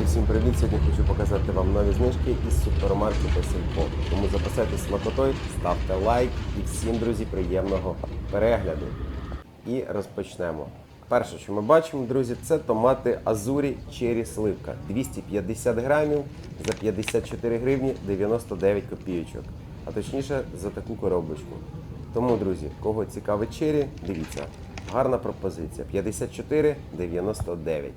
Друзі, всім привіт! Сьогодні хочу показати вам нові знижки із супермаркету Сільпо. Тому запасайтесь смакотою, ставте лайк і всім, друзі, приємного перегляду. І розпочнемо. Перше, що ми бачимо, друзі, це томати Азурі Черрі Сливка. 250 грамів за 54 гривні 99 копійочок. А точніше за таку коробочку. Тому, друзі, кого цікавить черрі, дивіться. Гарна пропозиція. 54,99.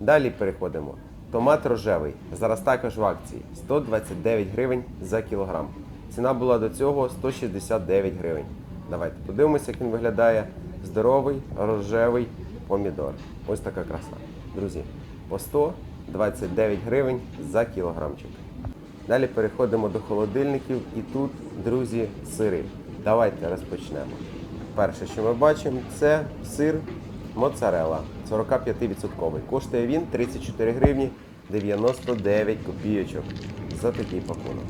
Далі переходимо. Томат рожевий. Зараз також в акції 129 гривень за кілограм. Ціна була до цього 169 гривень. Давайте подивимося, як він виглядає. Здоровий рожевий помідор. Ось така краса. Друзі, по 129 гривень за кілограмчик. Далі переходимо до холодильників і тут, друзі, сири. Давайте розпочнемо. Перше, що ми бачимо, це сир моцарелла 45%. Коштує він 34 гривні 99 копійочок за такий пакунок.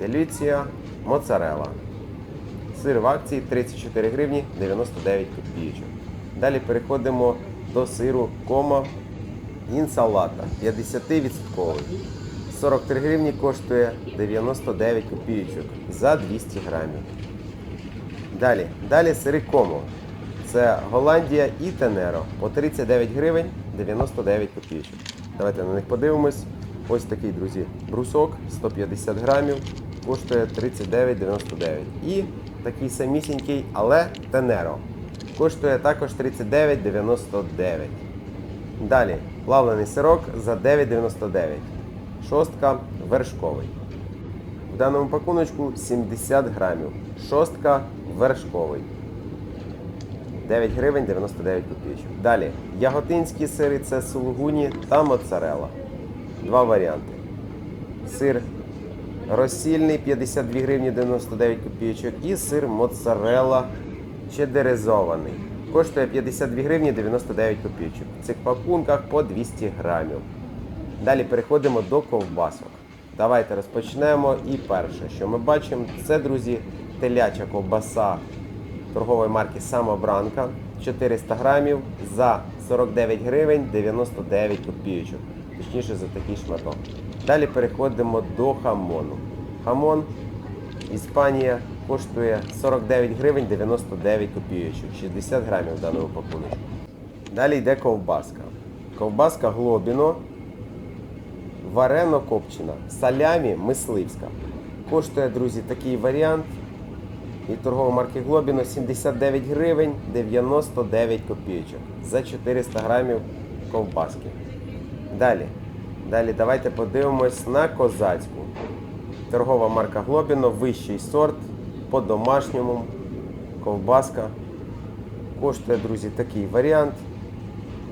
Деліція моцарелла. Сир в акції 34 гривні 99 копійочок. Далі переходимо до сиру кома інсалата 50%. 43 гривні коштує 99 копійочок за 200 грамів. Далі, далі сири комо. Це Голландія і Тенеро по 39 гривень 99 копійочок. Давайте на них подивимось. Ось такий, друзі, брусок 150 грамів, коштує 39,99. І такий самісінький, але Тенеро. Коштує також 39,99. Далі, плавлений сирок за 9,99. Шостка вершковий. В даному пакуночку 70 грамів. Шостка вершковий. 9 гривень 99 копійочок. Далі. Яготинські сири це сулугуні та моцарелла. Два варіанти. Сир розсільний 52 гривні 99 копійочок і сир моцарелла чедерезований. Коштує 52 гривні 99 копійочок. В цих пакунках по 200 грамів. Далі переходимо до ковбасок. Давайте розпочнемо. І перше, що ми бачимо, це, друзі, теляча ковбаса торгової марки Самобранка 400 грамів за 49 гривень 99 копійочок. Точніше за такий шматок. Далі переходимо до хамону. Хамон Іспанія коштує 49 гривень 99 копійочок, 60 грамів в даному пакунку. Далі йде ковбаска. Ковбаска Глобіно варено копчена, салямі мисливська. Коштує, друзі, такий варіант від торгової марки Глобіно 79 гривень 99 копійочок за 400 грамів ковбаски. Далі. Далі давайте подивимось на козацьку. Торгова марка Глобіно, вищий сорт, по-домашньому. Ковбаска. Коштує, друзі, такий варіант.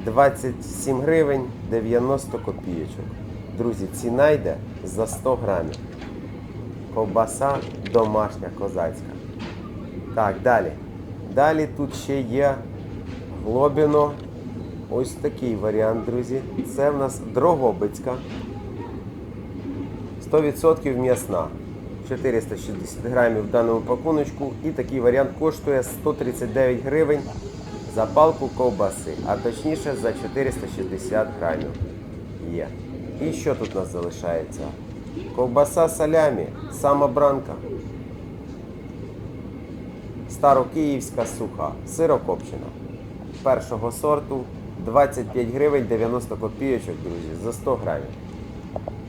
27 гривень 90 копійочок. Друзі, ціна йде за 100 грамів. Ковбаса домашня козацька. Так, далі. Далі тут ще є глобіно. Ось такий варіант, друзі. Це в нас Дрогобицька. 100% м'ясна. 460 грамів в даному пакуночку. І такий варіант коштує 139 гривень за палку ковбаси, а точніше за 460 грамів. Є. І що тут у нас залишається? Ковбаса салямі, самобранка. Старокиївська суха, сирокопчена. Першого сорту 25 гривень 90 копійочок, друзі, за 100 грамів.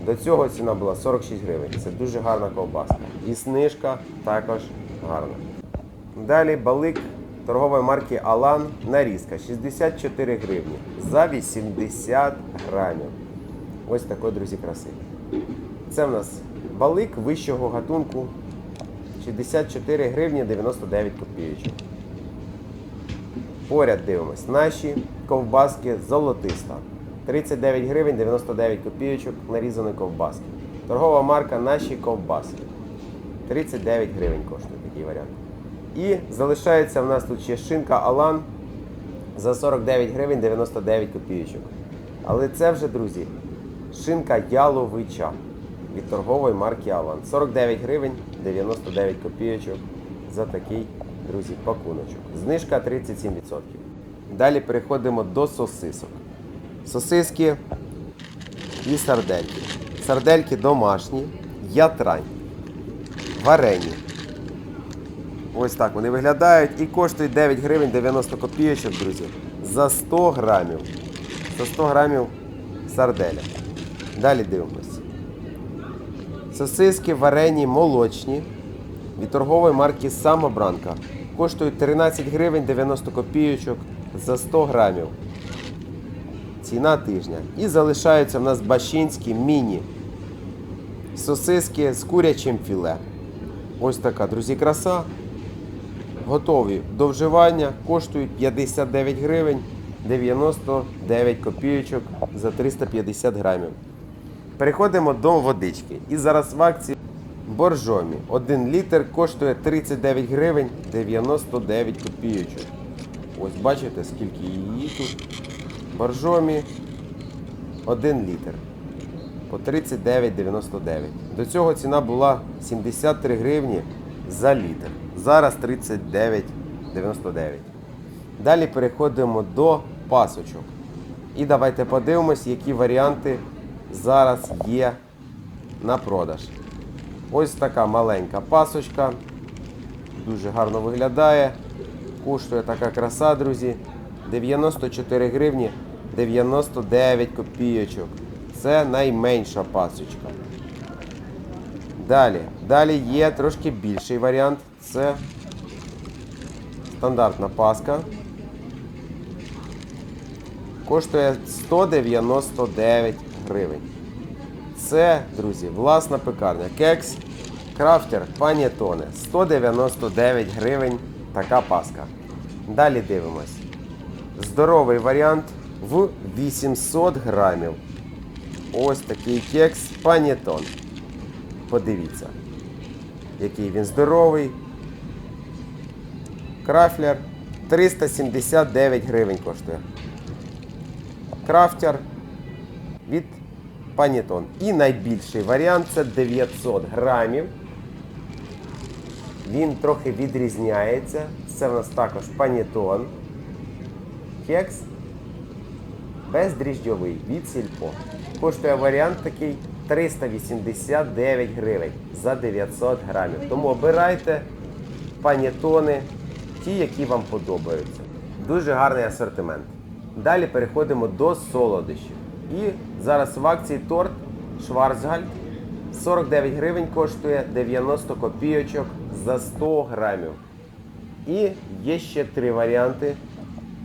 До цього ціна була 46 гривень. Це дуже гарна ковбаска. І снижка також гарна. Далі балик торгової марки Алан нарізка 64 гривні за 80 грамів. Ось такої, друзі, краси. Це в нас балик вищого гатунку 64 гривні 99 копійочок. Поряд дивимось. Наші ковбаски золотиста. 39 гривень 99 копійочок нарізаної ковбаски. Торгова марка наші ковбаски. 39 гривень коштує такий варіант. І залишається в нас тут ще шинка Алан за 49 гривень 99 копійочок. Але це вже, друзі, шинка яловича від торгової марки Алан. 49 гривень 99 копійочок за такий, друзі, пакуночок. Знижка 37%. Далі переходимо до сосисок. Сосиски і сардельки. Сардельки домашні, ятрань, варені. Ось так вони виглядають і коштують 9 гривень 90 копійочок, друзі. За 100 грамів. За 100 грамів сарделя. Далі дивимось. Сосиски варені молочні від торгової марки Самобранка. Коштують 13 гривень 90 копійочок за 100 грамів. Ціна тижня. І залишаються в нас башинські міні. Сосиски з курячим філе. Ось така, друзі, краса. Готові до вживання. Коштують 59 гривень 99 копійочок за 350 грамів. Переходимо до водички. І зараз в акції боржомі. 1 літр коштує 39 гривень 99 копійочок. Ось бачите, скільки її тут. Боржомі 1 літр по 39,99. До цього ціна була 73 гривні за літр. Зараз 39,99. Далі переходимо до пасочок. І давайте подивимось, які варіанти зараз є на продаж. Ось така маленька пасочка. Дуже гарно виглядає. Коштує така краса, друзі. 94 гривні 99 копійочок. Це найменша пасочка. Далі. Далі є трошки більший варіант. Це стандартна паска. Коштує 199 гривень. Це, друзі, власна пекарня. Кекс Крафтер Панетоне. 199 гривень така паска. Далі дивимось. Здоровий варіант в 800 грамів. Ось такий кекс Панетон. Подивіться, який він здоровий. Крафлер 379 гривень коштує. Крафтер від Панетон. І найбільший варіант це 900 грамів. Він трохи відрізняється. Це в нас також панетон. Кекс бездріжджовий від сільпо. Коштує варіант такий 389 гривень за 900 грамів. Тому обирайте панетони, ті, які вам подобаються. Дуже гарний асортимент. Далі переходимо до солодощів. І зараз в акції торт Шварцгальд 49 гривень коштує 90 копійочок за 100 грамів. І є ще три варіанти.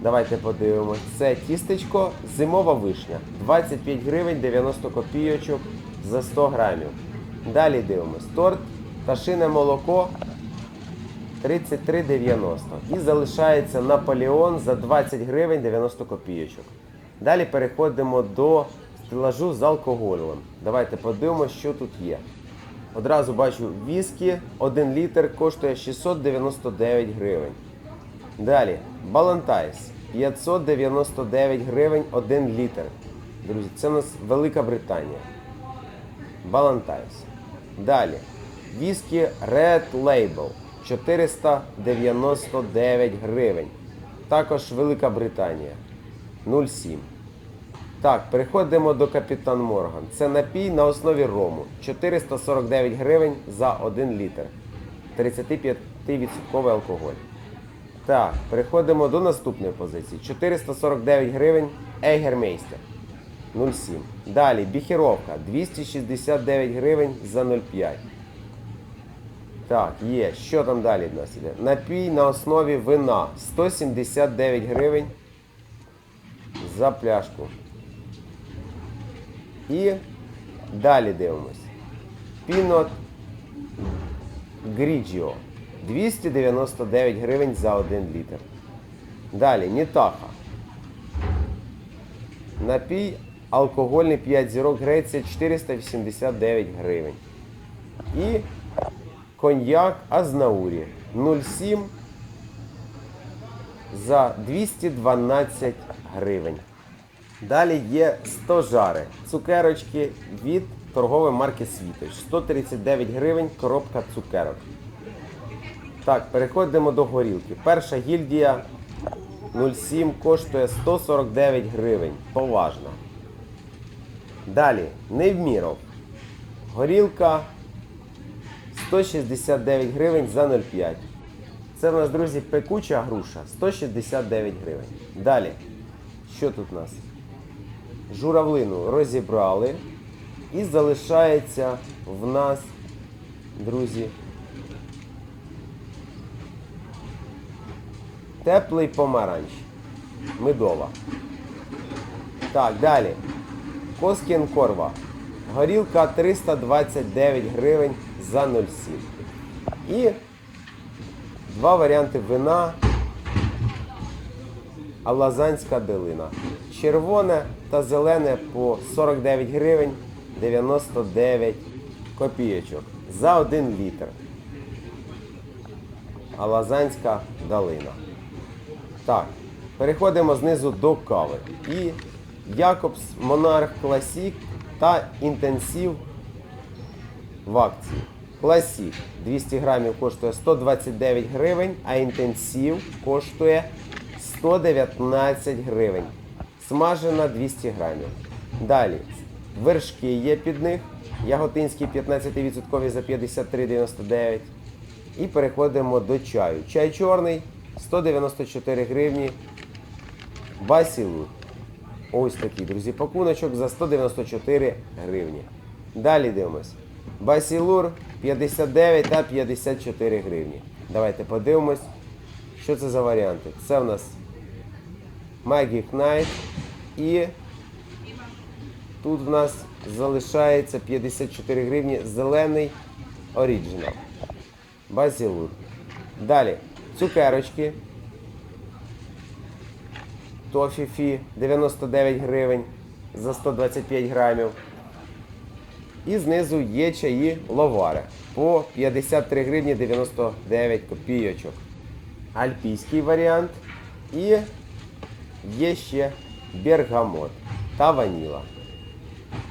Давайте подивимось. Це тістечко зимова вишня. 25 гривень 90 копійочок за 100 грамів. Далі дивимось. Торт пташине молоко 33,90. І залишається Наполеон за 20 гривень 90 копійочок. Далі переходимо до стелажу з алкоголем. Давайте подивимось, що тут є. Одразу бачу віскі, 1 літр коштує 699 гривень. Далі, Балантайс 599 гривень 1 літр. Друзі, це у нас Велика Британія. Балантайс. Далі. Віскі Red Label 499 гривень. Також Велика Британія 0,7. Так, переходимо до Капітан Морган. Це напій на основі рому. 449 гривень за 1 літр. 35% алкоголь. Так, переходимо до наступної позиції. 449 гривень Ейгермейстер 0,7. Далі біхіровка 269 гривень за 0,5. Так, є. Що там далі в нас іде? Напій на основі вина 179 гривень за пляшку. І далі дивимось. Пінот Гріджіо 299 гривень за 1 літр. Далі Нітаха. Напій алкогольний 5 зірок Греція 489 гривень. І коньяк Азнаурі 0,7 за 212 гривень. Далі є 100 жари. Цукерочки від торгової марки Світоч. 139 гривень коробка цукерок. Так, переходимо до горілки. Перша гільдія 07 коштує 149 гривень. Поважно. Далі, Невміров. Горілка 169 гривень за 0,5. Це в нас, друзі, пекуча груша 169 гривень. Далі. Що тут у нас? Журавлину розібрали. І залишається в нас, друзі, теплий помаранч. Медова. Так, далі. Коскін корва. Горілка 329 гривень за 0,7. І два варіанти вина. Алазанська долина. Червоне та зелене по 49 гривень 99 копійочок за 1 літр. Алазанська долина. Так, переходимо знизу до кави. І Якобс Монарх Класік та інтенсив в акції. Класік 200 грамів коштує 129 гривень, а інтенсив коштує 119 гривень. Смажена 200 грамів. Далі вершки є під них. Яготинські 15% за 53,99. І переходимо до чаю. Чай чорний 194 гривні. Басілут. Ось такий, друзі, пакуночок за 194 гривні. Далі дивимось. Басілур 59 та 54 гривні. Давайте подивимось, що це за варіанти. Це в нас Magic Night і тут в нас залишається 54 гривні зелений оріджинал. Базілур. Далі цукерочки. Тофіфі 99 гривень за 125 грамів. І знизу є чаї ловари по 53 гривні 99 копійочок. Альпійський варіант. І є ще бергамот та ваніла.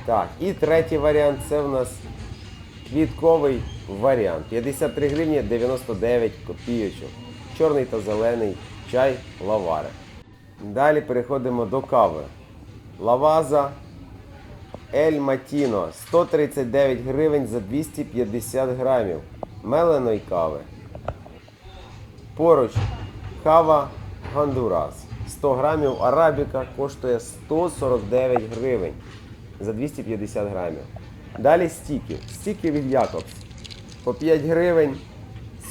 Так, і третій варіант це в нас квітковий варіант. 53 гривні 99 копійочок. Чорний та зелений чай лавари. Далі переходимо до кави. Лаваза Ель Матіно 139 гривень за 250 грамів меленої кави. Поруч кава Гондурас. 100 грамів арабіка коштує 149 гривень за 250 грамів. Далі стіки. Стіки від Якобс. По 5 гривень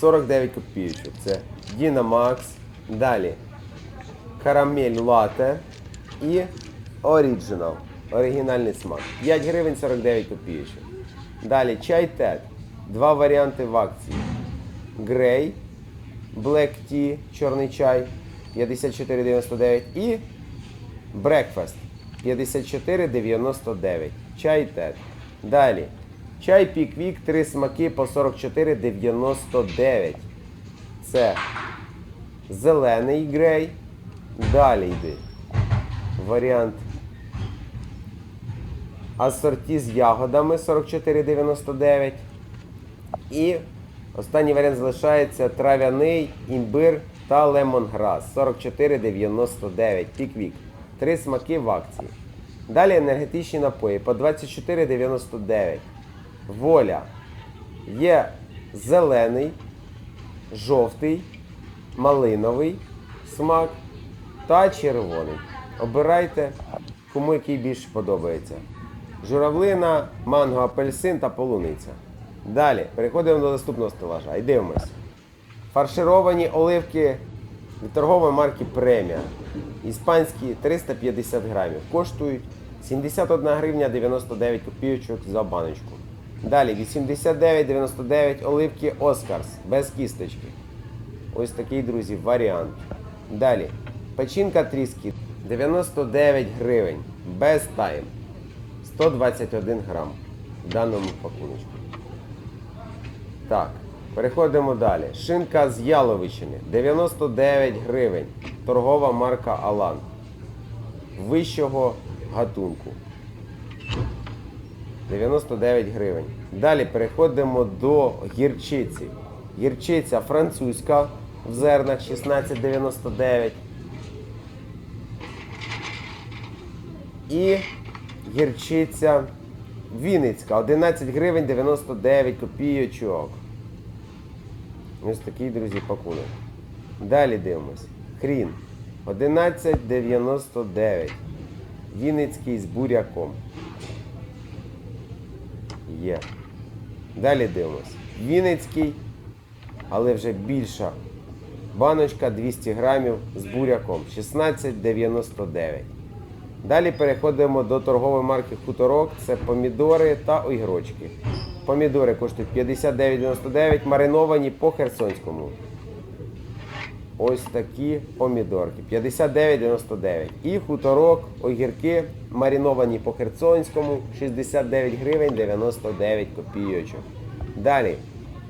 49 копійочок. Це Дінамакс. Далі карамель лате і оріджинал. Оригінальний смак. 5 гривень 49 копійочок. Далі чай тет. Два варіанти в акції. Грей, Black Tea, чорний чай 54,99 і Breakfast 54,99. Чай тет. Далі. Чай піквік, три смаки по 44,99. Це зелений грей. Далі йде варіант асорті з ягодами 44,99. І останній варіант залишається трав'яний, імбир та лемонграс 44,99. Піквік. Три смаки в акції. Далі енергетичні напої по 24,99. Воля. Є зелений, жовтий, малиновий смак та червоний. Обирайте, кому який більше подобається. Журавлина, манго, апельсин та полуниця. Далі переходимо до наступного стелажа і дивимося. Фаршировані оливки від торгової марки Премія. Іспанські 350 грамів. Коштують 71 гривня 99 копійочок за баночку. Далі 89,99 оливки Оскарс без кісточки. Ось такий, друзі, варіант. Далі. Печінка тріски 99 гривень. Без тайм. 121 грам в даному пакуночку. Так, переходимо далі. Шинка з яловичини 99 гривень. Торгова марка Алан. Вищого гатунку. 99 гривень. Далі переходимо до гірчиці. Гірчиця французька в зернах 16,99. І гірчиця Вінницька 11 гривень 99 копійочок. Ось такий, друзі, пакунок. Далі дивимось. Хрін 11,99. Вінницький з буряком. Є. Далі дивимось. Вінницький, але вже більша. Баночка 200 грамів з буряком 16,99. Далі переходимо до торгової марки Хуторок. Це помідори та огірочки. Помідори коштують 59,99, мариновані по Херсонському. Ось такі помідорки. 59,99. І хуторок, огірки мариновані по Херсонському 69 гривень 99 копійочок. Далі.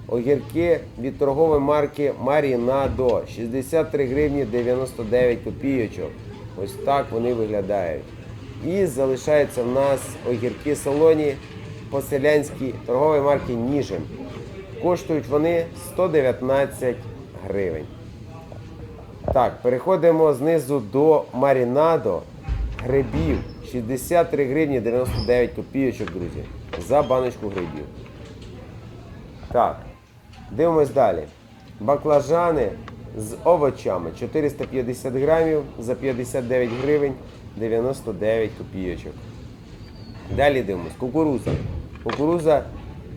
Огірки від торгової марки Марінадо 63 гривні 99 копійочок. Ось так вони виглядають. І залишаються в нас огірки солоні по селянській торгової марки Ніжин. Коштують вони 119 гривень. Так, переходимо знизу до марінадо грибів. 63 гривні 99 копійочок, друзі. За баночку грибів. Так, дивимось далі. Баклажани з овочами 450 грамів за 59 гривень 99 копійочок. Далі дивимось. Кукуруза. Кукуруза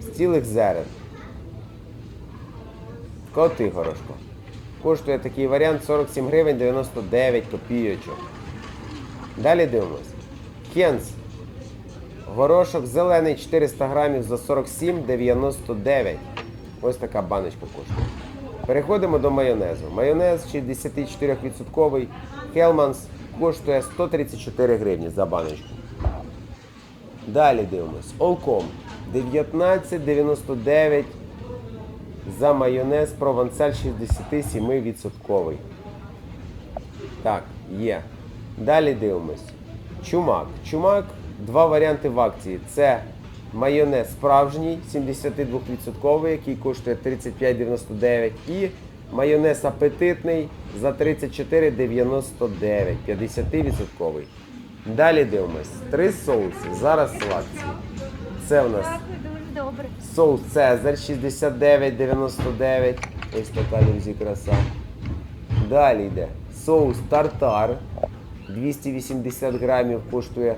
з цілих зерен. Коти горошко. Коштує такий варіант 47 гривень 99 копійочок. Далі дивимось. Кенс. Горошок зелений 400 грамів за 47,99. Ось така баночка коштує. Переходимо до майонезу. Майонез 64% Hellmann's коштує 134 гривні за баночку. Далі дивимось. Олком 19,99 за майонез провансаль 67%. Так, є. Далі дивимось. Чумак. Чумак, два варіанти в акції. Це майонез справжній, 72%, який коштує 35,99. І майонез апетитний за 34,99, 50%. Далі дивимось. Три соуси. Зараз в акції. Це в нас. Соус Цезарь 69,99. Ось така друзі краса. Далі йде соус тартар 280 грамів коштує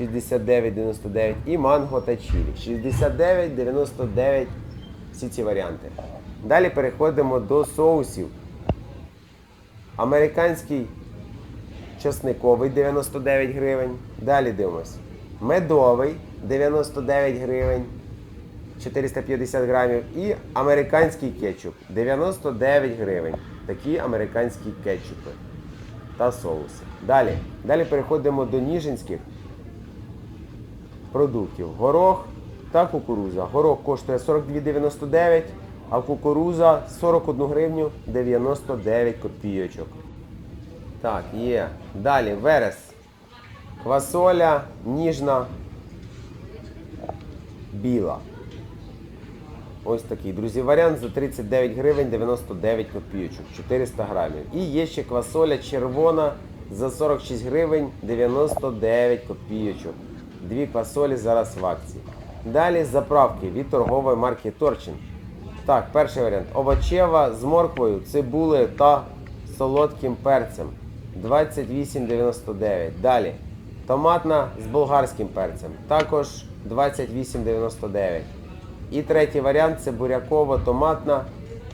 69,99. І манго та чилі 69,99. Всі ці варіанти. Далі переходимо до соусів. Американський чесниковий 99 гривень. Далі дивимось. Медовий 99 гривень. 450 грамів і американський кетчуп 99 гривень. Такі американські кетчупи та соуси. Далі. Далі переходимо до ніжинських продуктів. Горох та кукуруза. Горох коштує 42,99, а кукуруза 41 гривню 99 копійочок. Так, є. Далі верес. Квасоля ніжна біла. Ось такий, друзі, варіант за 39 гривень 99 копійочок, 400 грамів. І є ще квасоля червона за 46 гривень 99 копійочок. Дві квасолі зараз в акції. Далі заправки від торгової марки Торчин. Так, перший варіант. Овочева з морквою, цибулею та солодким перцем. 28,99. Далі. Томатна з болгарським перцем. Також 28,99. І третій варіант це буряково-томатна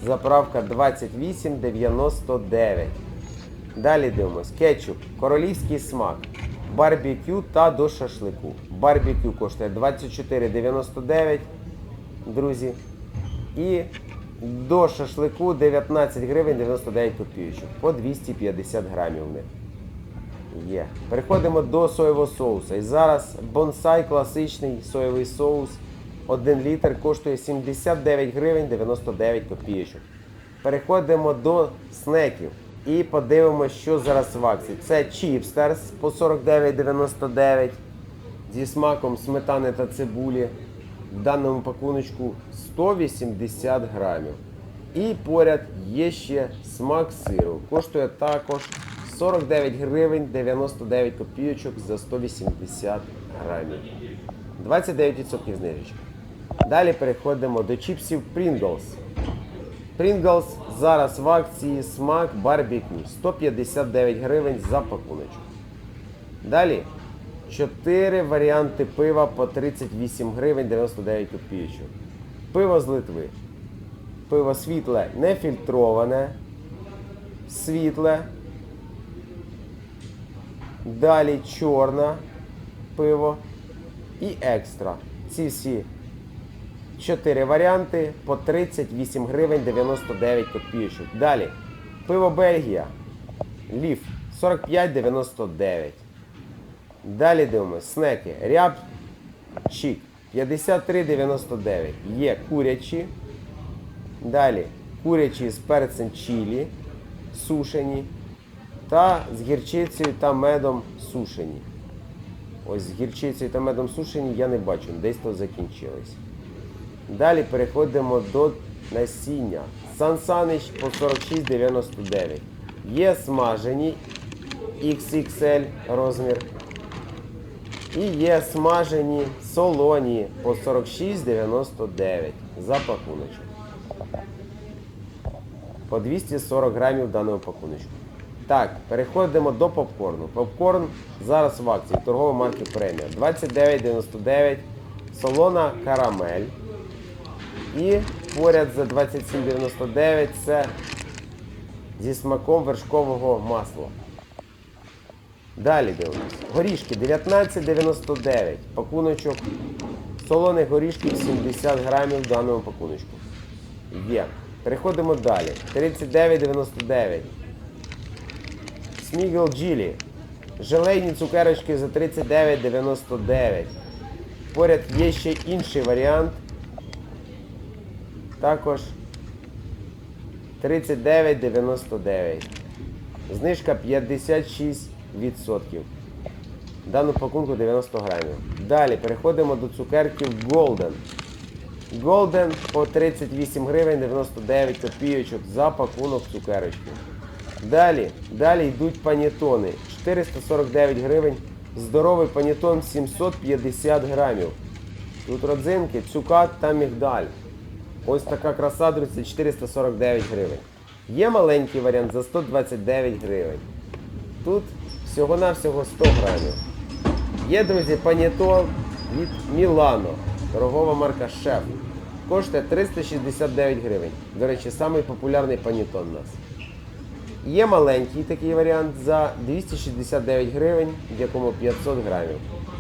заправка 28,99. Далі дивимось. Кетчуп, королівський смак, барбекю та до шашлику. Барбекю коштує 24,99, друзі. І до шашлику 19 гривень 99 копійочок. По 250 грамів в. Є. Переходимо до соєвого соуса. І зараз бонсай класичний соєвий соус. 1 літр коштує 79 гривень 99 копійочок. Переходимо до снеків і подивимося, що зараз в акції. Це чіпстерс по 49,99 зі смаком сметани та цибулі. В даному пакуночку 180 грамів. І поряд є ще смак сиру. Коштує також 49 гривень 99 копійочок за 180 грамів. 29% знижечки. Далі переходимо до чіпсів Pringles. Pringles зараз в акції смак барбекю 159 гривень за пакуночок. Далі 4 варіанти пива по 38 гривень 99 копійочок. Пиво з Литви. Пиво світле, нефільтроване, світле. Далі чорне пиво і екстра. Ці всі 4 варіанти по 38 гривень 99 копійочок. Далі пиво Бельгія. Ліф 45,99. Далі дивимось. Снеки. Ряб Чік 53,99. Є курячі. Далі курячі з перцем чілі сушені. Та з гірчицею та медом сушені. Ось з гірчицею та медом сушені я не бачу, десь то закінчились. Далі переходимо до насіння. Сан Санич по 46,99. Є смажені XXL розмір. І є смажені солоні по 46,99 за пакуночок. По 240 грамів даного пакуночку. Так, переходимо до попкорну. Попкорн зараз в акції торгової марки премія. 29,99 солона карамель. І поряд за 27,99 це зі смаком вершкового масла. Далі дивимось. Горішки 19,99. Пакуночок солоних горішків 70 грамів в даному пакуночку. Є. Переходимо далі. 39,99. Смігл Джилі. Желейні цукерочки за 39,99. Поряд є ще інший варіант. Також 39,99. Знижка 56%. Дану пакунку 90 грамів. Далі переходимо до цукерків Golden. Golden по 38 гривень 99 копійочок за пакунок цукерочки. Далі, далі йдуть панітони. 449 гривень. Здоровий панітон 750 грамів. Тут родзинки, цукат та мігдаль. Ось така краса, друзі, 449 гривень. Є маленький варіант за 129 гривень. Тут всього-навсього 100 грамів. Є, друзі, панітон від Мілано. Торгова марка Шеф. Коштує 369 гривень. До речі, самий популярний панітон у нас. Є маленький такий варіант за 269 гривень, в якому 500 грамів.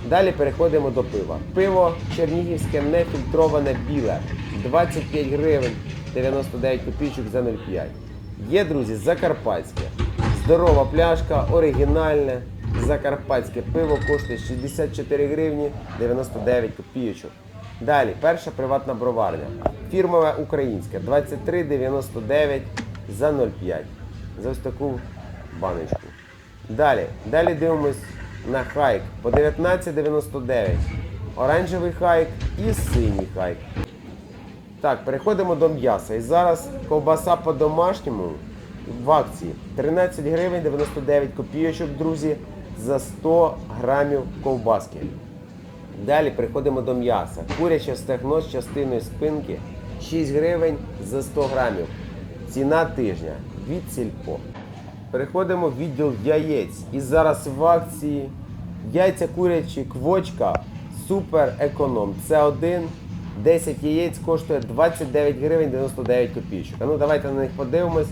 Далі переходимо до пива. Пиво чернігівське нефільтроване біле. 25 гривень 99 копійочок за 0,5. Є, друзі, закарпатське. Здорова пляшка, оригінальне. Закарпатське пиво коштує 64 гривні 99 копійочок. Далі, перша приватна броварня. Фірмове українське 23,99 за 0,5. За ось таку баночку. Далі. Далі дивимось на хайк по 19,99. Оранжевий хайк і синій хайк. Так, переходимо до м'яса. І зараз ковбаса по-домашньому в акції 13 гривень 99 копійочок, друзі, за 100 грамів ковбаски. Далі переходимо до м'яса. Куряче стегно з частиною спинки 6 гривень за 100 грамів. Ціна тижня від сільпо. Переходимо в відділ яєць. І зараз в акції яйця курячі квочка супер економ. Це один. 10 яєць коштує 29 гривень 99 копійочок. А ну давайте на них подивимось.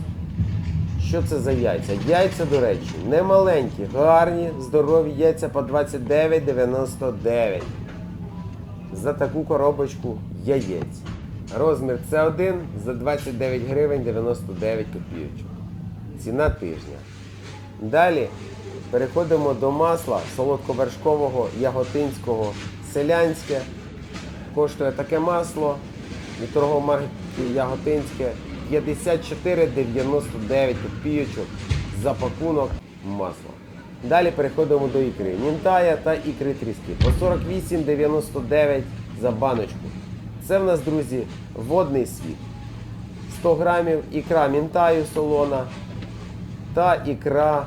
Що це за яйця? Яйця, до речі, не маленькі, гарні, здорові яйця по 29,99. За таку коробочку яєць. Розмір С1 за 29 гривень 99 копійочок. Ціна тижня. Далі переходимо до масла солодковершкового, яготинського, селянське. Коштує таке масло торгової марки Яготинське 54,99 копійочок за пакунок масла. Далі переходимо до ікри. Мінтая та ікри тріски по 48,99 за баночку. Це в нас, друзі, водний світ. 100 грамів ікра мінтаю солона та ікра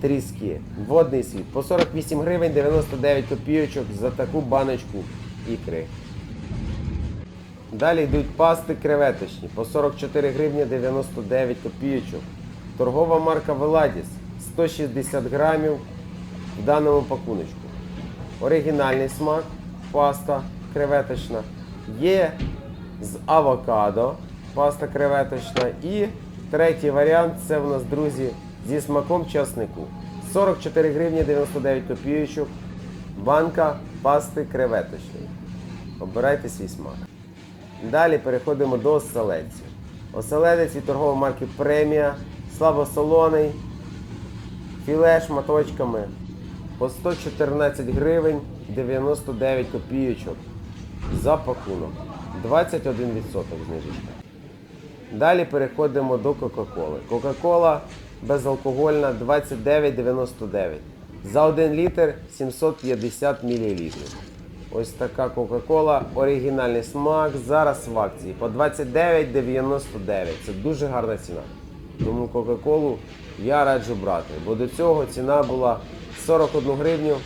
тріски. Водний світ. По 48 гривень 99 копійочок за таку баночку ікри. Далі йдуть пасти креветочні по 44 гривні 99 копійочок. Торгова марка Веладіс 160 грамів в даному пакуночку. Оригінальний смак, паста креветочна. Є з авокадо, паста креветочна. І третій варіант це в нас, друзі, зі смаком часнику. 44 гривні 99 копійочок. Банка пасти креветочної. Обирайте свій смак. Далі переходимо до оселедців. Оселедець від торгової марки Премія, слабосолоний, філе шматочками по 114 гривень 99 копійочок за пакунок. 21% знижечка. Далі переходимо до Кока-Коли. Кока-Кола безалкогольна 29,99. За 1 літр 750 мл. Ось така Кока-Кола, оригінальний смак. Зараз в акції по 29,99. Це дуже гарна ціна. Тому Кока-Колу я раджу брати, бо до цього ціна була 41 гривню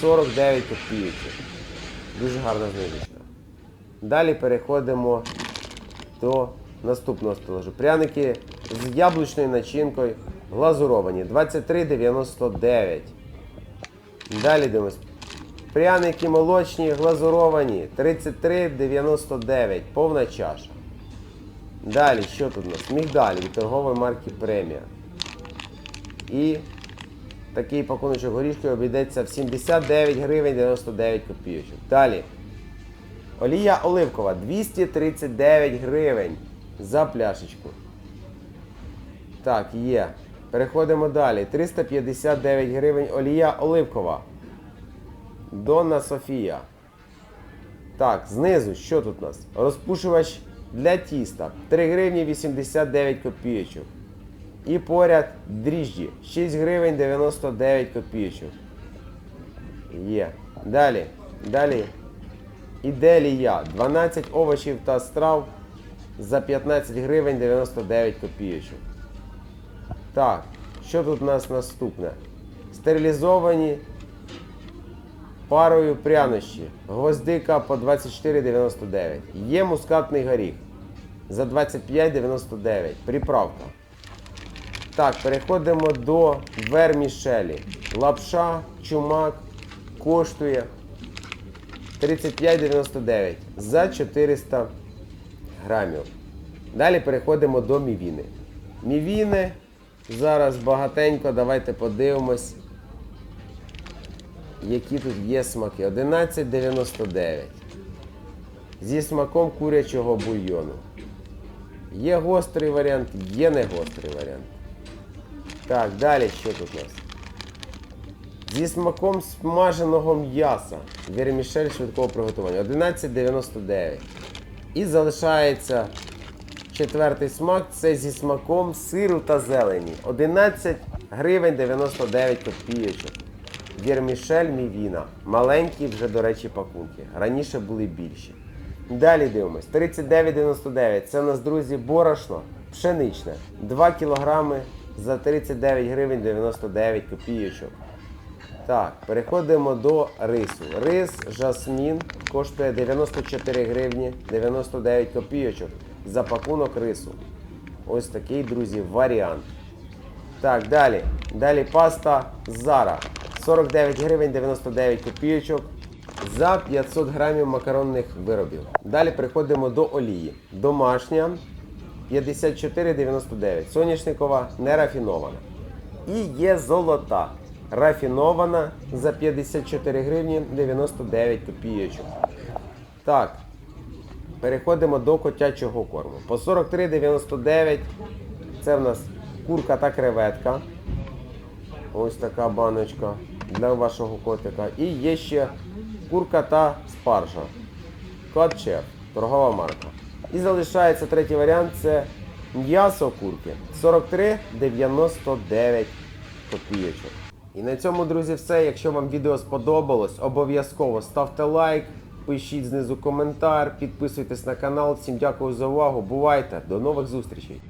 49 копійок. Дуже гарна знижечка. Далі переходимо до наступного стелажу. Пряники з яблучною начинкою глазуровані 23,99. Далі дивимось. Пряники молочні глазуровані 33,99. Повна чаша. Далі, що тут у нас? Мігдалі від торгової марки Премія. І такий пакуночок горішки обійдеться в 79 гривень 99 копійочок. Далі. Олія оливкова 239 гривень за пляшечку. Так, є. Переходимо далі. 359 гривень олія оливкова. Донна Софія. Так, знизу, що тут у нас? Розпушувач для тіста. 3 гривні 89 копійочок. І поряд дріжджі. 6 гривень 99 копійочок. Є. Далі. Далі. Іделія. 12 овочів та страв за 15 гривень 99 копійочок. Так, що тут у нас наступне? Стерилізовані парою прянощі. Гвоздика по 24,99. Є мускатний горіх за 25,99. Приправка. Так, переходимо до вермішелі. Лапша, чумак коштує 35,99 за 400 грамів. Далі переходимо до мівіни. Мівіни зараз багатенько, давайте подивимось, які тут є смаки. 11,99. Зі смаком курячого бульйону. Є гострий варіант, є не гострий варіант. Так, далі що тут у нас? Зі смаком смаженого м'яса. Вермішель швидкого приготування. 11,99. І залишається четвертий смак. Це зі смаком сиру та зелені. 11 гривень 99 копійочок. Вірмішель мівіна. Маленькі вже, до речі, пакунки. Раніше були більші. Далі дивимось. 39,99. Це у нас, друзі, борошно пшеничне. 2 кілограми за 39 гривень 99 копійочок. Так, переходимо до рису. Рис жасмін коштує 94 гривні 99 копійочок за пакунок рису. Ось такий, друзі, варіант. Так, далі. Далі паста Зара. 49 гривень 99 копійочок за 500 грамів макаронних виробів. Далі переходимо до олії. Домашня 54,99. Соняшникова нерафінована. І є золота. Рафінована за 54 гривні 99 копійочок. Так. Переходимо до котячого корму. По 43,99 це в нас курка та креветка. Ось така баночка для вашого котика. І є ще курка та спаржа. Котчев, торгова марка. І залишається третій варіант це м'ясо курки. 43,99 копійочок. І на цьому, друзі, все. Якщо вам відео сподобалось, обов'язково ставте лайк, пишіть знизу коментар, підписуйтесь на канал. Всім дякую за увагу. Бувайте, до нових зустрічей!